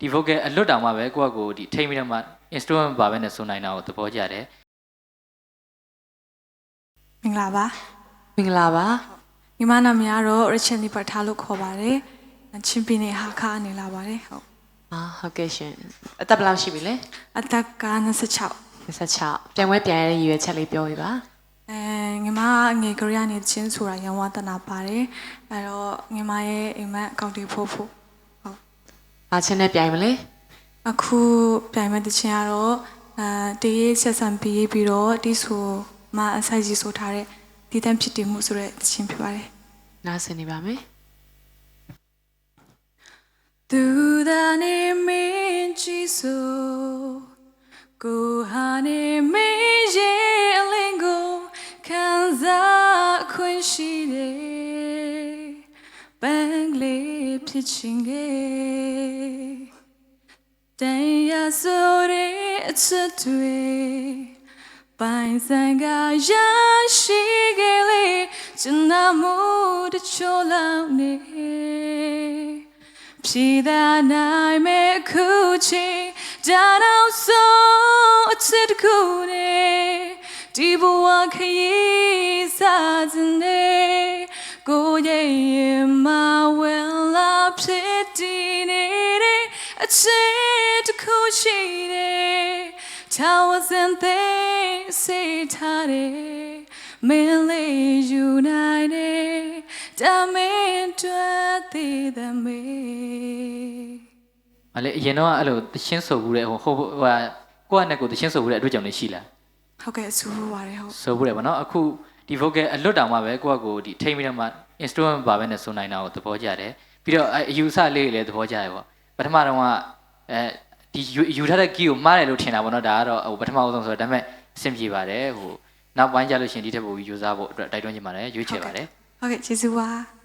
ဒီ vocal အလွတ်တောင်မှပဲကိုယ့်အကိုဒီထိမ့်ပြီးတော့မှ instrument ပါပဲနဲ့ဆိုနိုင်တာကိုသဘောကျတယ်မင်္ဂလာပါမင်္ဂလာပါညီမနာမည်ကတော့ Rachel Liper ထားလို့ခေါ်ပါတယ်ချင်းပင်းနေဟာခါနေလာပါတယ်ဟုတ်အာဟုတ်ကဲ့ရှင်အသက်ဘယ်လောက်ရှိပြီလဲအသက်က26 26ပြန်ဝဲပြန်ရတဲ့ရည်ရွယ်ချက်လေးပြောပြပါအဲညီမငယ်ကလေးကနေချင်းဆိုတာရန်ဝတနာပါတယ်အဲ့တော့ညီမရဲ့အိမ်မက်အကောင့်တွေဖို့ဖို့ ဟုတ်အားချင်းနဲ့ပြိုင်မလဲအခုပြိုင်မဲ့တခြင်းကတော့အဲတရေးဆက်ဆံပြီးပြီးတော့တီးဆိုမအဆိုင်ကြီးဆိုထားတဲ့ဒီတန်းဖြစ်တည်မှုဆိုတဲ့တခြင်းဖြစ်ပါတယ်နားဆင်နေပါမယ်သူသာနေမင်းကြည့်ဆိုကိုဟာနေမင်းရဲ့အလင်းကိုခံစားခွင့်ရှိတယ် ဖြစ်ချင်ခဲ့တန်ရဆိုတဲ့အချက်တွေပိုင်ဆိုင်ကရရှိခဲ့လေကျန်နာမှုတချို့လောက်နေဖြေသာနိုင်မဲ့ခုချိန်ဒါတော့ဆုံးအချစ်တစ်ခုနဲ့ဒီဘဝခရီးစားခြ ဖြစ်တည်နေတဲ့အချစ်တစ်ခုရှိတယ် Towers and things say ထားတယ်မင်းလေးယူနိုင်တယ်ဒါမင်းတွေ့သေးတယ်မေ။မလေးအရင်တော့အဲ့လိုတချင်းဆိုဘူးတဲ့ဟိုဟိုဟိုဟာကိုယ့်အနေကိုတချင်းဆိုဘူးတဲ့အတွေ့အကြုံလေးရှိလားဟုတ်ကဲ့ဆူဖို့ပါတယ်ဟုတ်။ဆိုဘူးတယ်ဗောနော်အခုဒီ vocal အလွတ်တောင်မှပဲကိုယ့်အကိုဒီထိမ့်ပြီးတော့မှ instrument ပါပဲနဲ့ဆိုနိုင်တာကိုသဘောကျတယ်။ ပြီးတော့အဲ့အယူဆလေးတွေလည်းသဘောကျတယ်ဗော။ပထမတော့ကအဲဒီယူယူထားတဲ့ key ကိုမှားတယ်လို့ထင်တာဗောနော်ဒါကတော့ဟိုပထမအဆုံးဆိုတော့ဒါပေမဲ့အဆင်ပြေပါတယ်ဟိုနောက်ပိုင်းကျလို့ရှရင်ဒီထက်ပိုပြီးယူဆဖို့အတွက်တိုက်တွန်းချင်ပါတယ်ရွေးချယ်ပါတယ်ဟုတ်ကဲ့ကျေးဇူးပါ